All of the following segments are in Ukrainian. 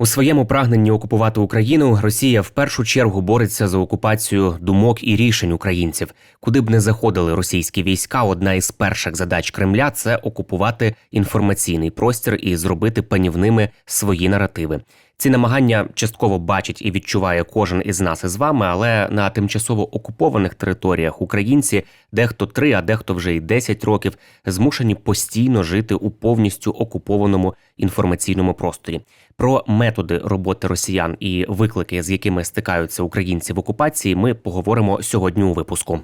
У своєму прагненні окупувати Україну Росія в першу чергу бореться за окупацію думок і рішень українців. Куди б не заходили російські війська, одна із перших задач Кремля це окупувати інформаційний простір і зробити панівними свої наративи. Ці намагання частково бачить і відчуває кожен із нас із вами, але на тимчасово окупованих територіях українці дехто три, а дехто вже й 10 років змушені постійно жити у повністю окупованому інформаційному просторі. Про методи роботи росіян і виклики, з якими стикаються українці в окупації, ми поговоримо сьогодні у випуску.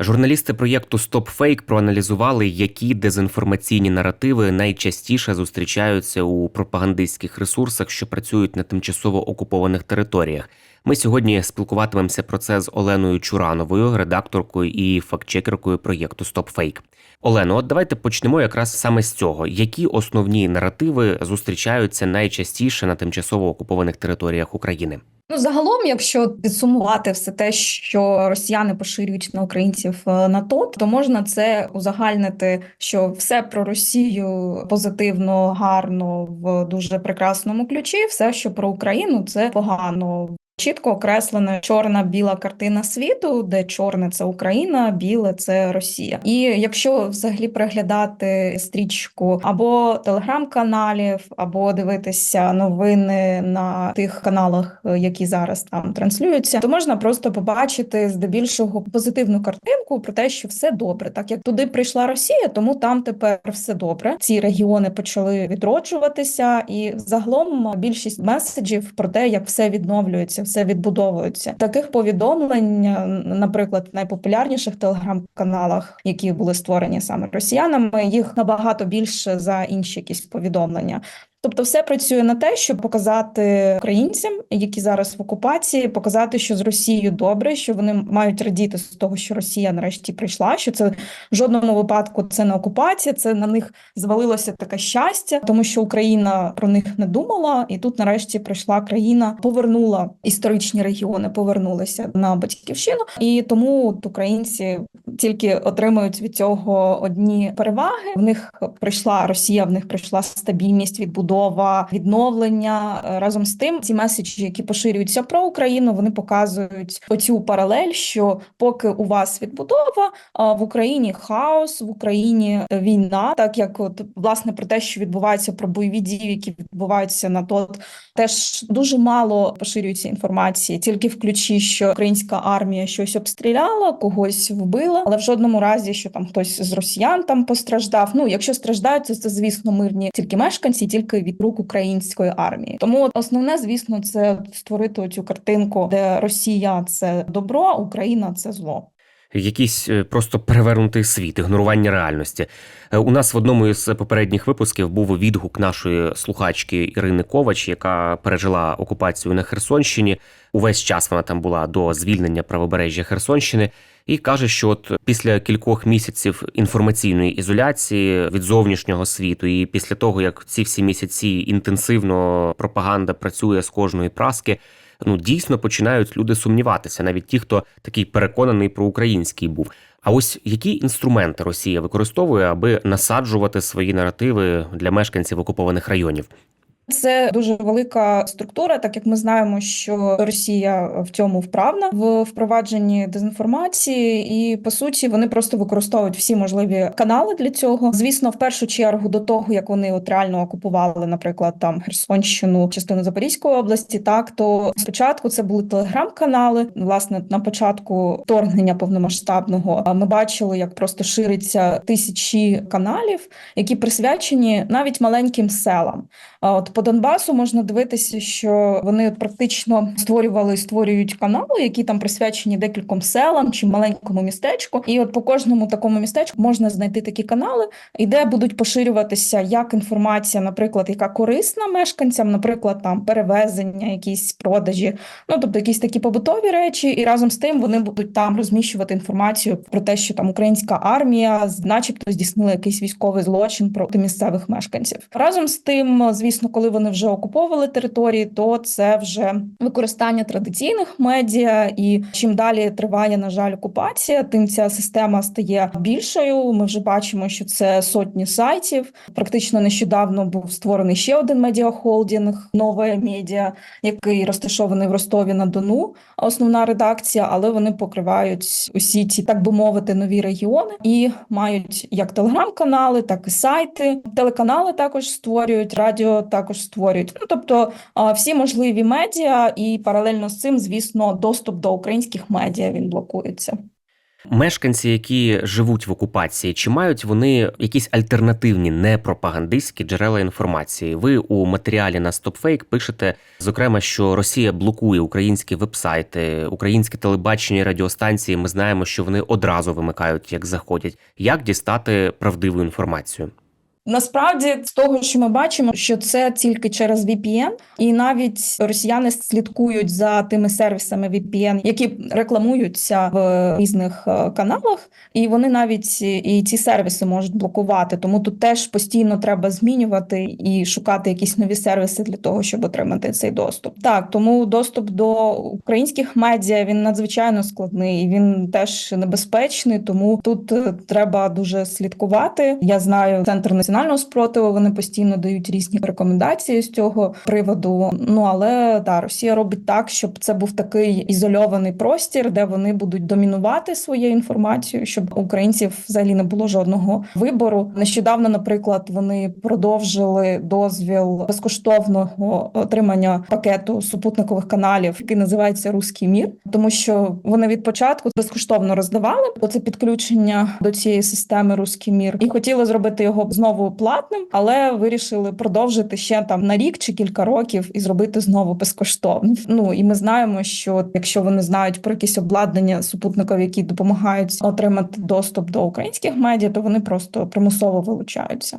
Журналісти проєкту StopFake проаналізували, які дезінформаційні наративи найчастіше зустрічаються у пропагандистських ресурсах, що працюють на тимчасово окупованих територіях. Ми сьогодні спілкуватимемося про це з Оленою Чурановою, редакторкою і фактчекеркою проєкту StopFake. Олено, от давайте почнемо якраз саме з цього. Які основні наративи зустрічаються найчастіше на тимчасово окупованих територіях України? Ну, загалом, якщо підсумувати все те, що росіяни поширюють на українців е, на ТОТ, то можна це узагальнити, що все про Росію позитивно, гарно в дуже прекрасному ключі. Все, що про Україну, це погано. Чітко окреслена чорна біла картина світу, де чорне це Україна, біле це Росія. І якщо взагалі переглядати стрічку або телеграм-каналів, або дивитися новини на тих каналах, е, які зараз там транслюються, то можна просто побачити здебільшого позитивну картинку про те, що все добре. Так як туди прийшла Росія, тому там тепер все добре. Ці регіони почали відроджуватися, і загалом більшість меседжів про те, як все відновлюється, все відбудовується. Таких повідомлень, е, наприклад, в найпопулярніших телеграм-каналах, які були створені саме росіянами, їх набагато більше за інші якісь повідомлення. Тобто, все працює на те, щоб показати українцям, які зараз в окупації, показати, що з Росією добре, що вони мають радіти з того, що Росія нарешті прийшла. Що це в жодному випадку це не окупація, це на них звалилося таке щастя, тому що Україна про них не думала, і тут нарешті прийшла країна, повернула історичні регіони, повернулися на батьківщину, і тому українці тільки отримують від цього одні переваги. В них прийшла Росія, в них прийшла стабільність, відбудова, відновлення. Е, Разом з тим, ці меседжі, які поширюються про Україну, вони показують оцю паралель, що поки у вас відбудова, а в Україні хаос, в Україні війна, так як от власне про те, що відбувається про бойові дії, які відбуваються на тот, теж дуже мало поширюється інформації, тільки в ключі, що українська армія щось обстріляла, когось вбила, але в жодному разі, що там хтось з росіян там постраждав. Ну, якщо страждають, то це звісно мирні тільки мешканці, тільки від рук української армії. Тому основне, звісно, це створити цю картинку, де Росія це добро, Україна це зло. Якийсь е, просто перевернутий світ, ігнорування реальності. Е, У нас в одному із попередніх випусків був відгук нашої слухачки Ірини Ковач, яка пережила окупацію на Херсонщині. Увесь час вона там була до звільнення правобережжя Херсонщини. І каже, що от після кількох місяців інформаційної ізоляції від зовнішнього світу, і після того як ці всі місяці інтенсивно пропаганда працює з кожної праски, ну дійсно починають люди сумніватися, навіть ті, хто такий переконаний про український був. А ось які інструменти Росія використовує, аби насаджувати свої наративи для мешканців окупованих районів? Це дуже велика структура, так як ми знаємо, що Росія в цьому вправна в впровадженні дезінформації, і по суті вони просто використовують всі можливі канали для цього. Звісно, в першу чергу до того, як вони от реально окупували, наприклад, там Херсонщину, частину Запорізької області, так то спочатку це були телеграм-канали. Власне, на початку вторгнення повномасштабного ми бачили, як просто шириться тисячі каналів, які присвячені навіть маленьким селам. От По Донбасу можна дивитися, що вони практично створювали і створюють канали, які там присвячені декільком селам чи маленькому містечку. І от по кожному такому містечку можна знайти такі канали, і де будуть поширюватися як інформація, наприклад, яка корисна мешканцям, наприклад, там перевезення, якісь продажі, ну тобто якісь такі побутові речі, і разом з тим вони будуть там розміщувати інформацію про те, що там українська армія, начебто, здійснила якийсь військовий злочин проти місцевих мешканців. Разом з тим, звісно, коли вони вже окуповували території, то це вже використання традиційних медіа. І чим далі триває, на жаль, окупація, тим ця система стає більшою. Ми вже бачимо, що це сотні сайтів. Практично нещодавно був створений ще один медіахолдинг, нове медіа, який розташований в Ростові на Дону. Основна редакція, але вони покривають усі ці, так би мовити, нові регіони і мають як телеграм-канали, так і сайти. Телеканали також створюють, радіо також створюють. Ну тобто всі можливі медіа, і паралельно з цим, звісно, доступ до українських медіа він блокується. Мешканці, які живуть в окупації, чи мають вони якісь альтернативні непропагандистські джерела інформації? Ви у матеріалі на StopFake пишете, зокрема, що Росія блокує українські вебсайти, українське телебачення і радіостанції. Ми знаємо, що вони одразу вимикають, як заходять. Як дістати правдиву інформацію? Насправді, з того, що ми бачимо, що це тільки через VPN, і навіть росіяни слідкують за тими сервісами VPN, які рекламуються в різних е, каналах, і вони навіть і ці сервіси можуть блокувати. Тому тут теж постійно треба змінювати і шукати якісь нові сервіси для того, щоб отримати цей доступ. Так, тому доступ до українських медіа він надзвичайно складний, він теж небезпечний. Тому тут е, треба дуже слідкувати. Я знаю центр національного спротиву. Вони постійно дають різні рекомендації з цього приводу. Ну але да, Росія робить так, щоб це був такий ізольований простір, де вони будуть домінувати своєю інформацією, щоб українців взагалі не було жодного вибору. Нещодавно, наприклад, вони продовжили дозвіл безкоштовного отримання пакету супутникових каналів, який називається Руський мір, тому що вони від початку безкоштовно роздавали оце підключення до цієї системи Руський мір і хотіли зробити його знову платним, але вирішили продовжити ще там на рік чи кілька років і зробити знову безкоштовно. Ну і ми знаємо, що якщо вони знають про якісь обладнання супутників, які допомагають отримати доступ до українських медіа, то вони просто примусово вилучаються.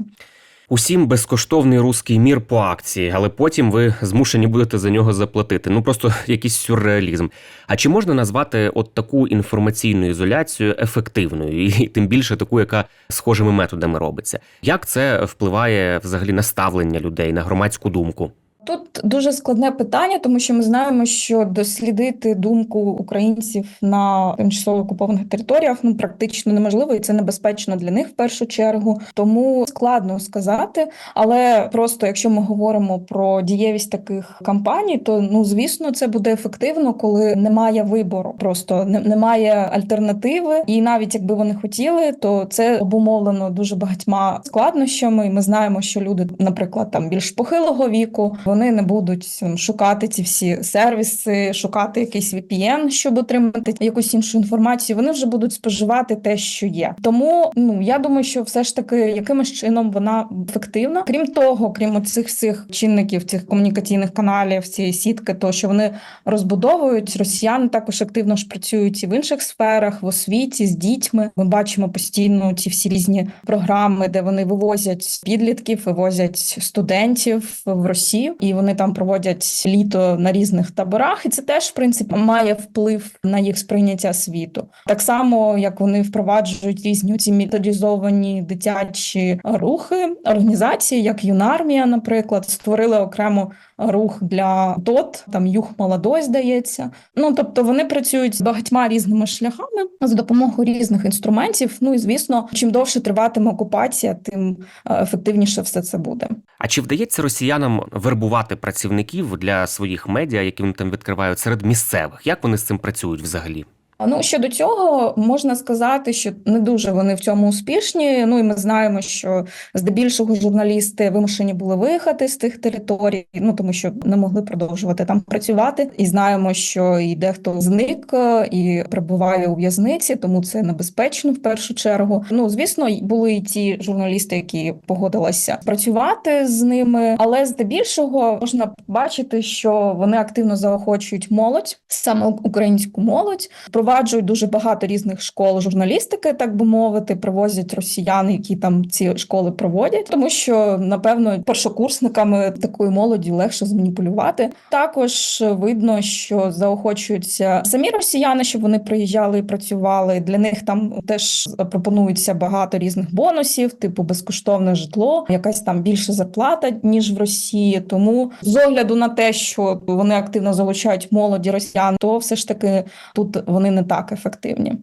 Усім безкоштовний руський мір по акції, але потім ви змушені будете за нього заплатити. Ну просто якийсь сюрреалізм. А чи можна назвати от таку інформаційну ізоляцію ефективною, і тим більше таку, яка схожими методами робиться? Як це впливає взагалі на ставлення людей, на громадську думку? Тут дуже складне питання, тому що ми знаємо, що дослідити думку українців на тимчасово окупованих територіях ну практично неможливо, і це небезпечно для них в першу чергу. Тому складно сказати. Але просто якщо ми говоримо про дієвість таких кампаній, то ну звісно, це буде ефективно, коли немає вибору, просто немає альтернативи. І навіть якби вони хотіли, то це обумовлено дуже багатьма складнощами. І ми знаємо, що люди, наприклад, там більш похилого віку, вони не будуть шукати ці всі сервіси, шукати якийсь VPN, щоб отримати якусь іншу інформацію. Вони вже будуть споживати те, що є. Тому ну я думаю, що все ж таки якимось чином вона ефективна. Крім того, крім цих всіх чинників, цих комунікаційних каналів, цієї сітки, то що вони розбудовують. Росіяни також активно ж працюють і в інших сферах, в освіті з дітьми. Ми бачимо постійно ці всі різні програми, де вони вивозять підлітків, вивозять студентів в Росію, і вони там проводять літо на різних таборах. І це теж в принципі має вплив на їх сприйняття світу. Так само, як вони впроваджують різні ці методізовані дитячі рухи, організації, як юнармія, наприклад, створили окремо рух для ДОТ, там юг молодой, здається. Ну тобто вони працюють багатьма різними шляхами за допомогою різних інструментів. Ну і звісно, чим довше триватиме окупація, тим е, ефективніше все це буде. А чи вдається росіянам вербувати працівників для своїх медіа, які вони там відкривають серед місцевих? Як вони з цим працюють взагалі? Ну щодо цього можна сказати, що не дуже вони в цьому успішні. Ну і ми знаємо, що здебільшого журналісти вимушені були виїхати з тих територій, ну тому що не могли продовжувати там працювати. І знаємо, що і дехто зник е, і перебуває у в'язниці, тому це небезпечно в першу чергу. Ну звісно, були і ті журналісти, які погодилися працювати з ними, але здебільшого можна бачити, що вони активно заохочують молодь, саме українську молодь, впроваджують дуже багато різних школ журналістики, так би мовити, привозять росіян, які там ці школи проводять, тому що напевно першокурсниками такої молоді легше зманіпулювати. Також видно, що заохочуються самі росіяни, щоб вони приїжджали і працювали. Для них там теж пропонується багато різних бонусів, типу безкоштовне житло, якась там більша зарплата ніж в Росії. Тому з огляду на те, що вони активно залучають молоді росіян, то все ж таки тут вони не так ефективні.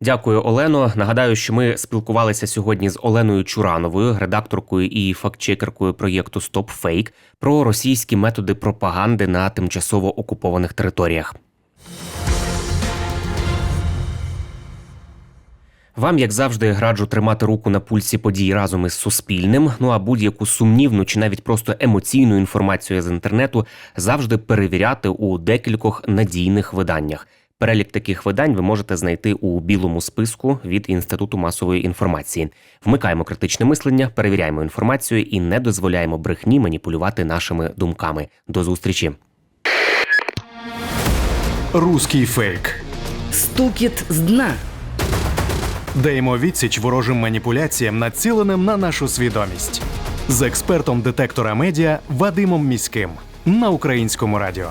Дякую, Олено. Нагадаю, що ми спілкувалися сьогодні з Оленою Чурановою, редакторкою і фактчекеркою проєкту Стоп Фейк про російські методи пропаганди на тимчасово окупованих територіях. Вам, як завжди, раджу тримати руку на пульсі подій разом із Суспільним. Ну а будь-яку сумнівну чи навіть просто емоційну інформацію з інтернету завжди перевіряти у декількох надійних виданнях. Перелік таких видань ви можете знайти у білому списку від Інституту масової інформації. Вмикаємо критичне мислення, перевіряємо інформацію і не дозволяємо брехні маніпулювати нашими думками. До зустрічі. Руський фейк. Стукіт з дна. Даємо відсіч ворожим маніпуляціям, націленим на нашу свідомість. З експертом детектора медіа Вадимом Міським на українському радіо.